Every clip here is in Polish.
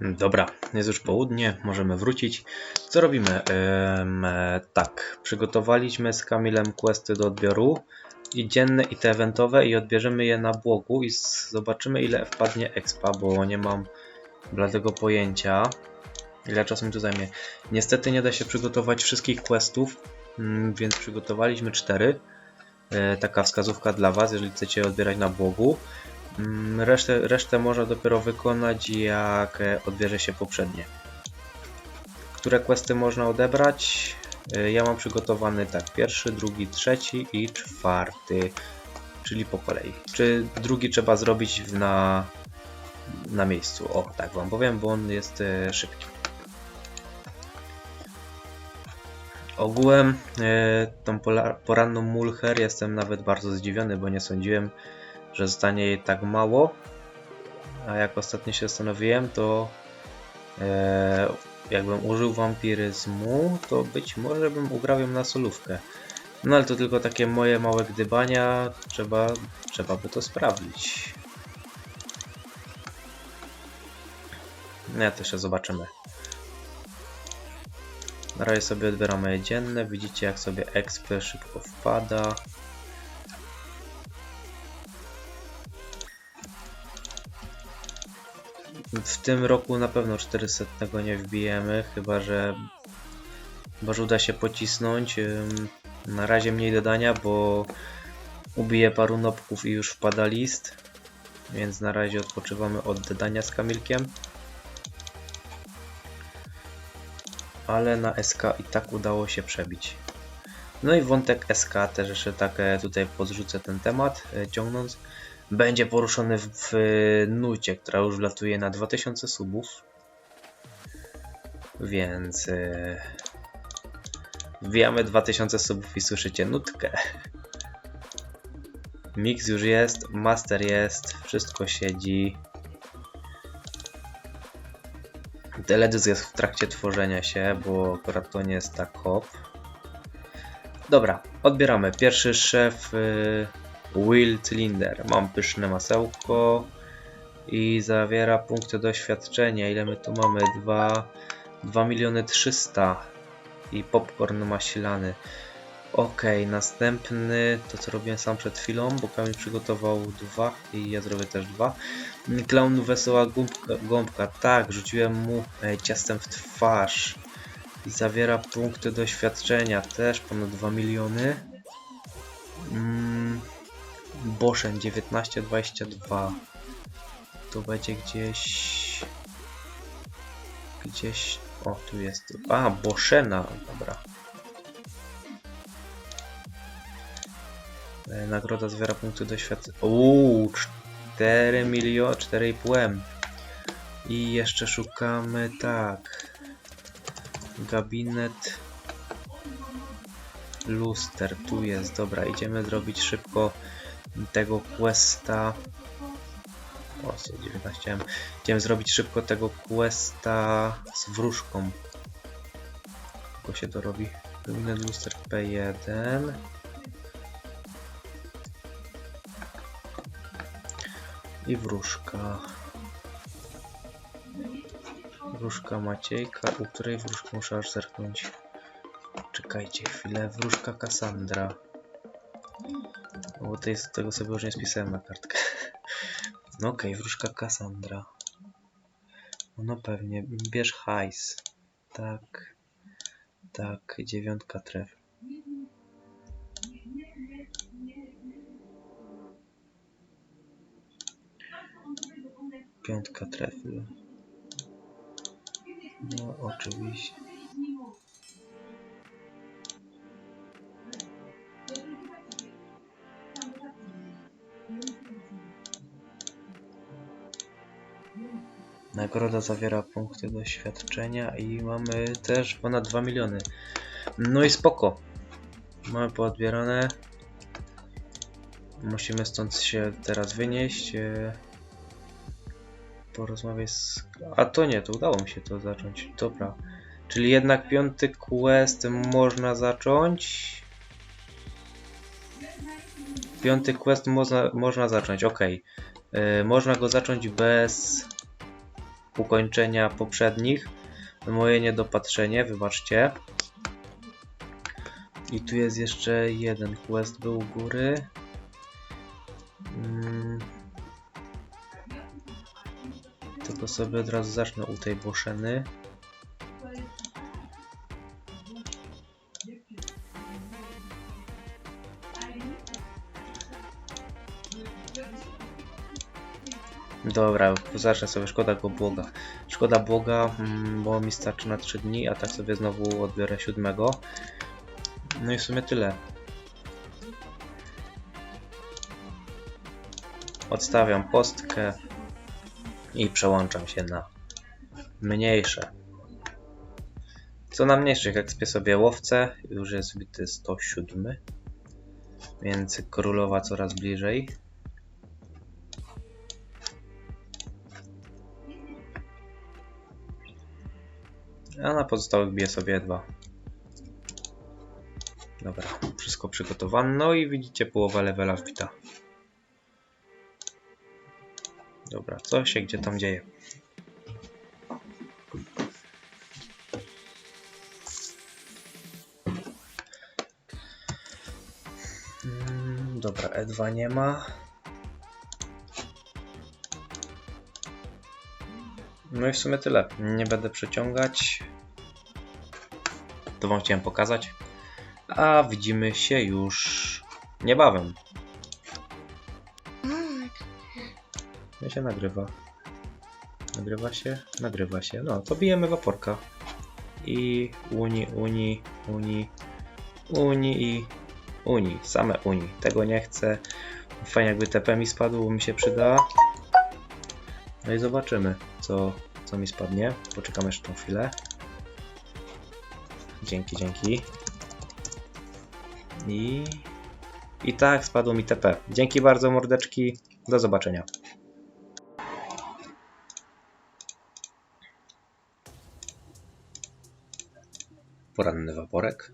Dobra, jest już południe, możemy wrócić. Co robimy? Em, e, tak, przygotowaliśmy z Kamilem questy do odbioru i dzienne i te eventowe i odbierzemy je na błogu i zobaczymy ile wpadnie expa, bo nie mam bladego pojęcia ile czasu mi to zajmie. Niestety nie da się przygotować wszystkich questów, mm, więc przygotowaliśmy cztery. E, Taka wskazówka dla Was, jeżeli chcecie odbierać na błogu. Mm, Resztę, resztę można dopiero wykonać jak e, odbierze się poprzednie. Które questy można odebrać? E, Ja mam przygotowany tak, pierwszy, drugi, trzeci i czwarty, czyli po kolei. Czy drugi trzeba zrobić na, na miejscu? O, tak wam powiem, bo on jest e, szybki. Ogółem tą poranną mulcher jestem nawet bardzo zdziwiony, bo nie sądziłem, że zostanie jej tak mało. A jak ostatnio się zastanowiłem, to e, jakbym użył wampiryzmu, to być może bym ugrał ją na solówkę. No ale to tylko takie moje małe gdybania, trzeba, trzeba by to sprawdzić. Nie, to jeszcze zobaczymy. Na razie sobie odbieramy dzienne, widzicie jak sobie XP szybko wpada. W tym roku na pewno 400 nie wbijemy, chyba że, chyba, że uda się pocisnąć. Na razie mniej dodania, bo ubiję paru nopków i już wpada list. Więc na razie odpoczywamy od dodania z Kamilkiem. Ale na SK i tak udało się przebić. No i wątek SK też jeszcze tak e, tutaj podrzucę ten temat, e, ciągnąc będzie poruszony w, w nucie, która już wlatuje na 2000 subów. Więc yy, wbijamy 2000 subów i słyszycie nutkę. Mix już jest, master jest, wszystko siedzi. Teledysk jest w trakcie tworzenia się, bo akurat to nie jest tak hop. Dobra, odbieramy. Pierwszy szef y, Will Cylinder. Mam pyszne masełko i zawiera punkty doświadczenia. Ile my tu mamy? 2, 2 miliony 300 i popcorn maślany. Ok, następny to co robiłem sam przed chwilą, bo Kamil przygotował dwa i ja zrobię też dwa. Klaun wesoła gąbka, gąbka. tak, rzuciłem mu e, ciastem w twarz i zawiera punkty doświadczenia, też ponad 2 miliony. Mm, Boszen 1922 to będzie gdzieś gdzieś o tu jest. A Boszena dobra. E, nagroda zwiera punkty doświadczenia uuu 4 miliony 4,5 M. I jeszcze szukamy tak. Gabinet. Luster tu jest. Dobra idziemy zrobić szybko tego questa o, co, 19 M. Chciałem zrobić szybko tego questa z wróżką. Tylko się to robi. Lumined Luster P1. I wróżka. Wróżka Maciejka, u której wróżkę muszę aż zerknąć. Czekajcie chwilę, wróżka Cassandra. Bo tej, tego sobie już nie spisałem na kartkę. No okej, wróżka Cassandra. No pewnie, bierz hajs. Tak. Tak, dziewiątka tref. Piątka trefl. No oczywiście. Nagroda zawiera punkty doświadczenia i mamy też ponad 2 miliony. No i spoko. Mamy poodbierane. Musimy stąd się teraz wynieść. e, Porozmawiać z... A to nie, to udało mi się to zacząć. Dobra. Czyli jednak piąty quest można zacząć. Piąty quest można, można zacząć, ok. Można go zacząć bez ukończenia poprzednich. Moje niedopatrzenie, wybaczcie. I tu jest jeszcze jeden quest był u góry. Mm. Tylko sobie od razu zacznę u tej boszeny. Dobra, zacznę sobie, szkoda go błoga. Szkoda błoga, mm, bo mi starczy na 3 dni, a tak sobie znowu odbiorę siódmego. No i w sumie tyle. Odstawiam postkę i przełączam się na mniejsze. Co na mniejszych, jak spię sobie łowcę, już jest bity 107, więc królowa coraz bliżej. A na pozostałych biję sobie dwa. Dobra, wszystko przygotowane. No i widzicie połowa levela wbita. Dobra, co się gdzie tam dzieje? Mm, Dobra, E2 nie ma. No i w sumie tyle. Nie będę przeciągać. To wam chciałem pokazać. A widzimy się już niebawem. Ja się nagrywa. Nagrywa się? Nagrywa się. No, to bijemy waporka. I uni, uni, uni, uni i uni. Same uni. Tego nie chcę. Fajnie jakby TP mi spadł, bo mi się przyda. No i zobaczymy, co, co mi spadnie. Poczekamy jeszcze tą chwilę. Dzięki, dzięki. I... I tak, spadło mi TP. Dzięki bardzo, mordeczki. Do zobaczenia. Poranny waporek.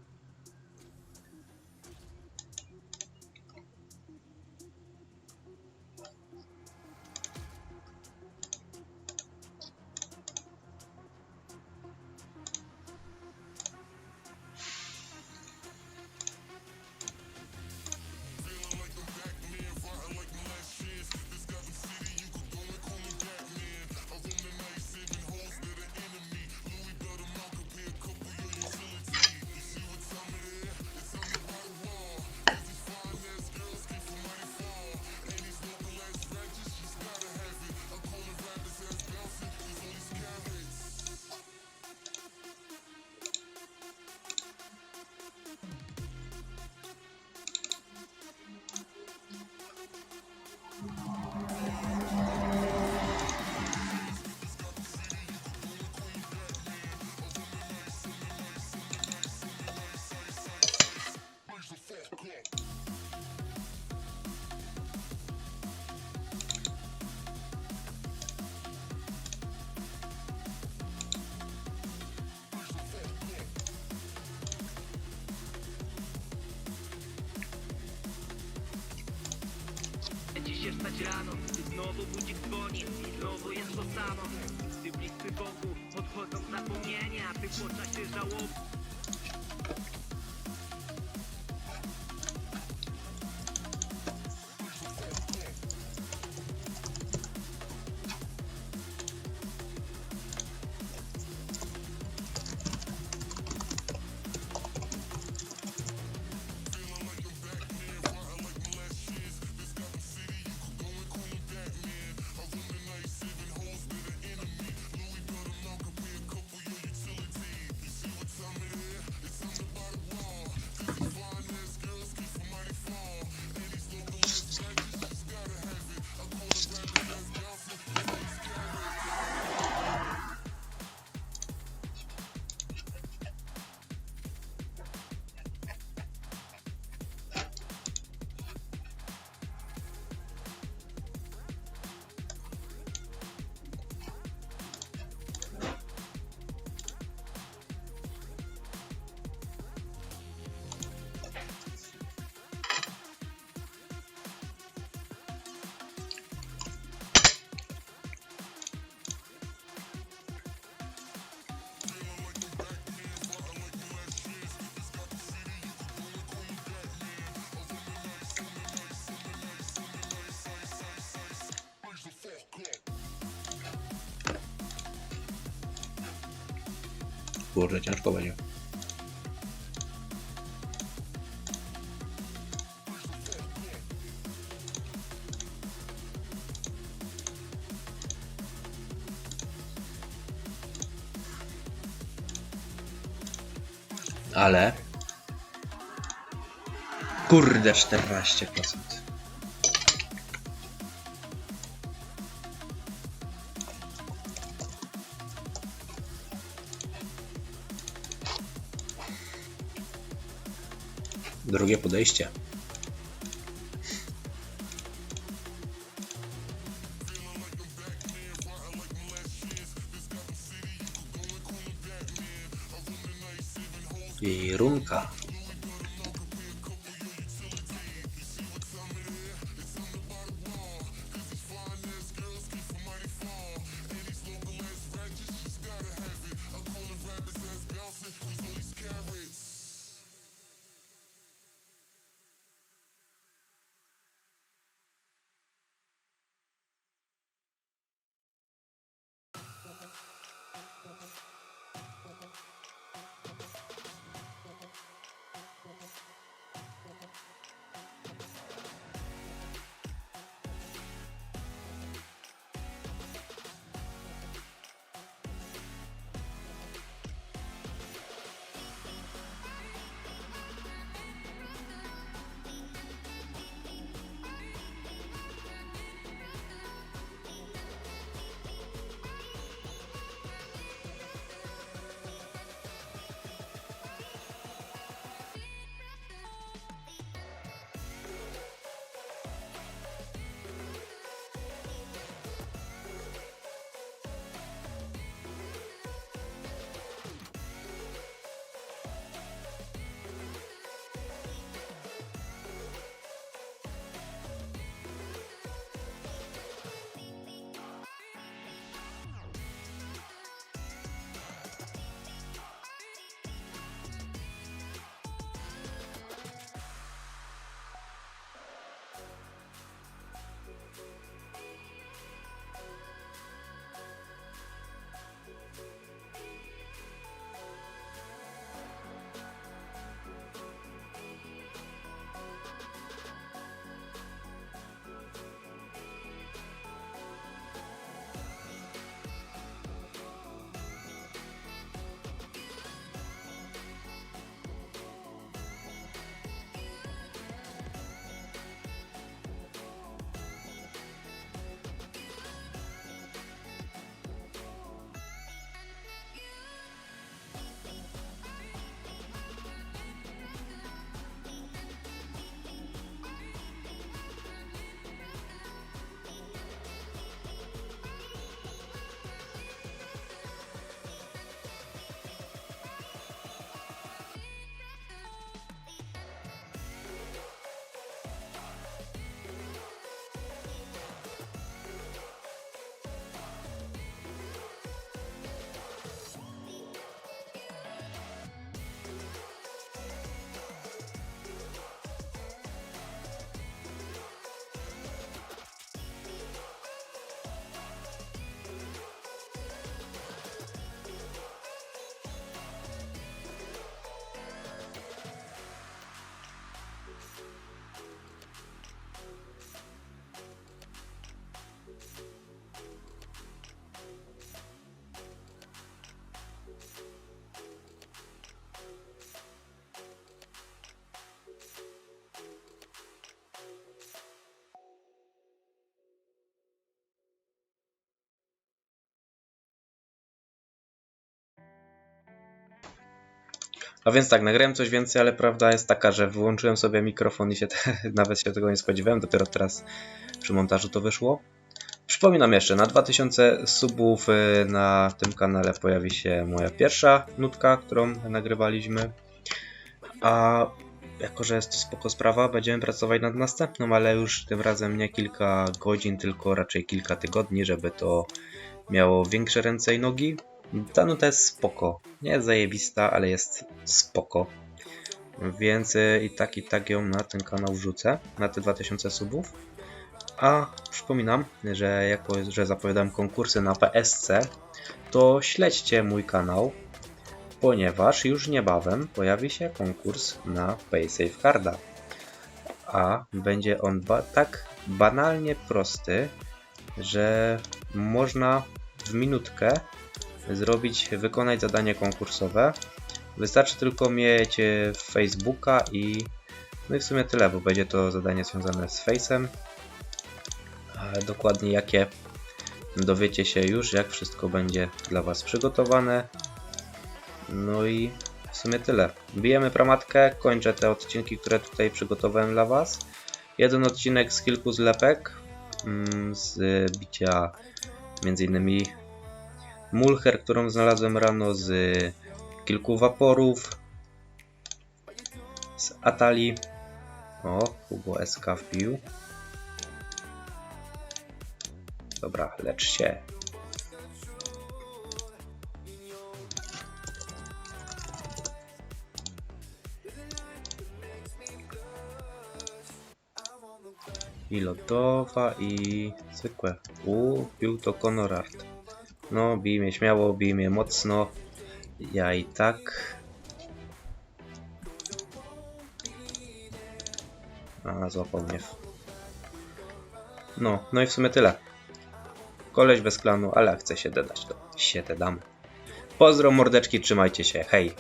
Wstać rano, znowu budzik dzwoni i znowu jest to samo. Gdy bliscy wokół odchodzą zapomnienia, ty w oczach się Kurde, ciężko będzie. Ale... Kurde, 14%. Drugie podejście. I runka. A więc tak, nagrałem coś więcej, ale prawda jest taka, że wyłączyłem sobie mikrofon i się nawet się tego nie spodziewałem, dopiero teraz przy montażu to wyszło. Przypominam jeszcze, na 2000 subów y, na tym kanale pojawi się moja pierwsza nutka, którą nagrywaliśmy. A jako, że jest to spoko sprawa, będziemy pracować nad następną, ale już tym razem nie kilka godzin, tylko raczej kilka tygodni, żeby to miało większe ręce i nogi. Ta nuta jest spoko. Nie jest zajebista, ale jest spoko. Więc y, i tak i tak ją na ten kanał wrzucę, na te 2000 subów. A przypominam, że jako że zapowiadałem konkursy na PSC, to śledźcie mój kanał. ponieważ już niebawem pojawi się konkurs na PaySafe Carda. A będzie on ba tak banalnie prosty, że można w minutkę zrobić, wykonać zadanie konkursowe. Wystarczy tylko mieć e, Facebooka i no i w sumie tyle, bo będzie to zadanie związane z Face'em. Dokładnie jakie dowiecie się już, jak wszystko będzie dla Was przygotowane. No i w sumie tyle. Bijemy pramatkę, kończę te odcinki, które tutaj przygotowałem dla Was. Jeden odcinek z kilku zlepek, mm, z bicia między innymi mulcher, którą znalazłem rano, z kilku waporów, z Atali. O, Hugo SK wbił. Dobra, lecz się. I lodowa i zwykłe. U, bił to Conorart. No, bij mnie śmiało, bij mnie mocno. Ja i tak. A, złapał mnie. No, no i w sumie tyle. Koleś bez klanu, ale chce się dodać, to się damy. Pozdro mordeczki, trzymajcie się, hej!